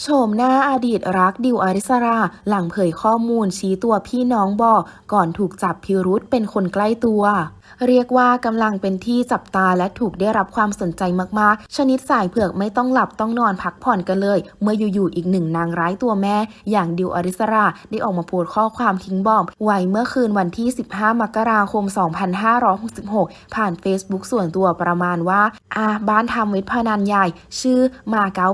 โฉมหน้าอดีตรักดิวอาริสรา หลังเผยข้อมูลชี้ตัวพี่น้องบอกก่อนถูกจับพิรุษเป็นคนใกล้ตัว เรียกว่ากำลังเป็นที่จับตาและถูกได้รับความสนใจมากๆ ชนิดสายเผือกไม่ต้องหลับต้องนอนพักผ่อนกันเลย เมื่ออยู่ๆอีกหนึ่งนางร้ายตัวแม่ อย่างดิวอริสราได้ออกมาโพสต์ข้อความทิ้งบอมไว้เมื่อคืนวันที่ 15 มกราคม 2566 ผ่าน Facebook ส่วนตัวประมาณว่าอาบ้านทำเว็บพนันใหญ่ ชื่อมาเก๊า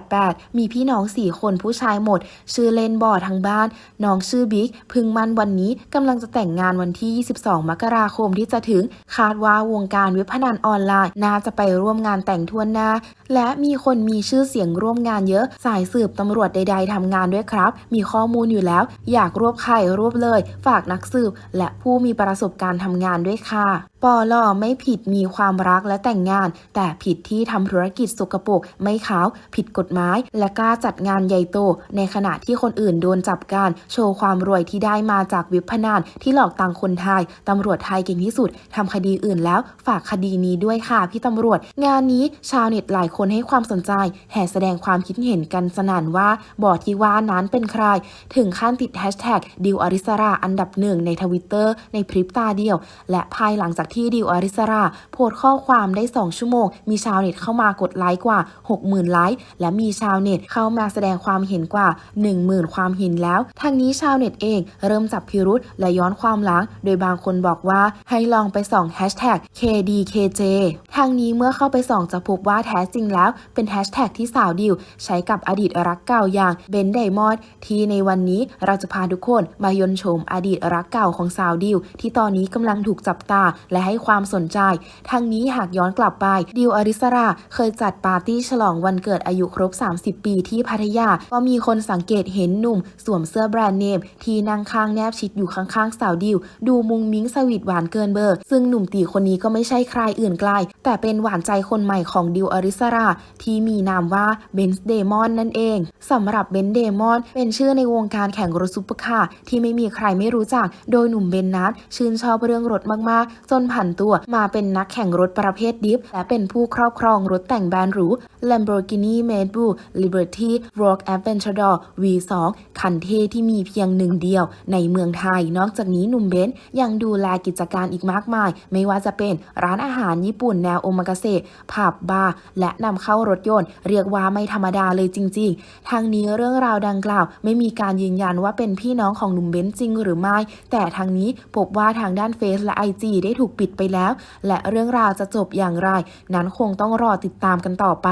888 มีพี่น้อง4คนผู้ชายหมด ชื่อเล่นบ่อทั้งบ้าน น้องชื่อบิ๊กพึ่งมันวันนี้กำลังจะแต่งงานวันที่ 22 มกราคมที่จะถึง คาดว่าวงการเว็บพนันออนไลน์ น่าจะไปร่วมงานแต่งทวหน้า และมีคนมีชื่อเสียงร่วมงานเยอะ สายสืบตำรวจใด ๆทำงานด้วยครับ มีข้อมูลอยู่แล้ว อยากรวบใครรวบเลย ฝากนักสืบ และผู้มีประสบการณ์ทำงานด้วยค่ะ ปอลอไม่ผิดมีความรักและแต่งงาน แต่ผิดที่ทำธุรกิจสกปรกไม่ขาว ผิดกฎหมาย และกล้าจัดงานใหญ่โต ในขณะที่คนอื่นโดนจับการ โชว์ความรวยที่ได้มาจากว็บพนันที่หลอกตังคนไทยตำรวจไทยเก่งที่สุดทำคดีอื่นแล้ว ฝากคดีนี้ด้วยค่ะพี่ตำรวจ งานนี้ชาวเน็ตหลายคนให้ความสนใจ แห่แสดงความคิดเห็นกันสนั่นว่าบอดที่ว่านั้นเป็นใคร ถึงขั้นติดแฮชแท็กดิวอริสราอันดับหนึ่งในทวิตเตอร์ในพริบตาเดียว และภายหลังจากที่ดิวอริสราโพสข้อความได้ 2 ชั่วโมง มีชาวเน็ตเข้ามากดไลค์กว่า 60,000 ไลค์ และมีชาวเน็ตเข้ามาแสดงความเห็นกว่า 10,000 ความเห็นแล้วทางนี้ชาวเน็ตเองเริ่มจับพิรุษและย้อนความหลัง โดยบางคนบอกว่าให้ลองไปส่องแฮชแท็ก KDKJ ทางนี้เมื่อเข้าไปส่องจะพบว่าแท้จริงแล้วเป็นแฮชแท็กที่สาวดิวใช้กับอดีตรักเก่าอย่างเบนไดมอนด์ที่ในวันนี้เราจะพาทุกคนมายนชมอดีตรักเก่าของสาวดิวที่ตอนนี้กำลังถูกจับตาและให้ความสนใจทางนี้หากย้อนกลับไป ดิวอริสราเคยจัดปาร์ตี้ฉลองวันเกิดอายุครบ 30 ปีที่พัทยา ก็มีคนสังเกตเห็นหนุ่ม สวมเสื้อแบรนด์เนม ที่นั่งข้างแนบชิดอยู่ข้างๆสาวดิว ดูมุงมิ้งสวีทหวานเกินเบอร์ ซึ่งหนุ่มตีคนนี้ก็ไม่ใช่ใครอื่นไกล แต่เป็นหวานใจคนใหม่ของดิวอริสราที่มีนามว่าเบนซ์เดมอนนั่นเองสำหรับเบนซ์เดมอนเป็นชื่อในวงการแข่งรถซุปเปอร์คาร์ที่ไม่มีใครไม่รู้จัก โดยหนุ่มเบนนัทชื่นชอบเรื่องรถมากๆ จนผันตัวมาเป็นนักแข่งรถประเภทดิฟ และเป็นผู้ครอบครองรถแต่งแบรนด์หรู Lamborghini Malibu Liberty Rogue Aventador V2 คันเท่ที่มีเพียงหนึ่งเดียวในเมืองไทย นอกจากนี้หนุ่มเบนซ์ยังดูแลกิจการอีกมากมาย ไม่ว่าจะเป็นร้านอาหารญี่ปุ่นแนวโอมากาเสะผับบาร์และนำเข้ารถยนต์ เรียกว่าไม่ธรรมดาเลยจริง ๆ ทางนี้เรื่องราวดังกล่าว ไม่มีการยืนยันว่าเป็นพี่น้องของหนุ่มเบนซ์จริงหรือไม่ แต่ทางนี้พบว่าทางด้านเฟซและ IG ได้ถูกปิดไปแล้ว และเรื่องราวจะจบอย่างไร นั้นคงต้องรอติดตามกันต่อไป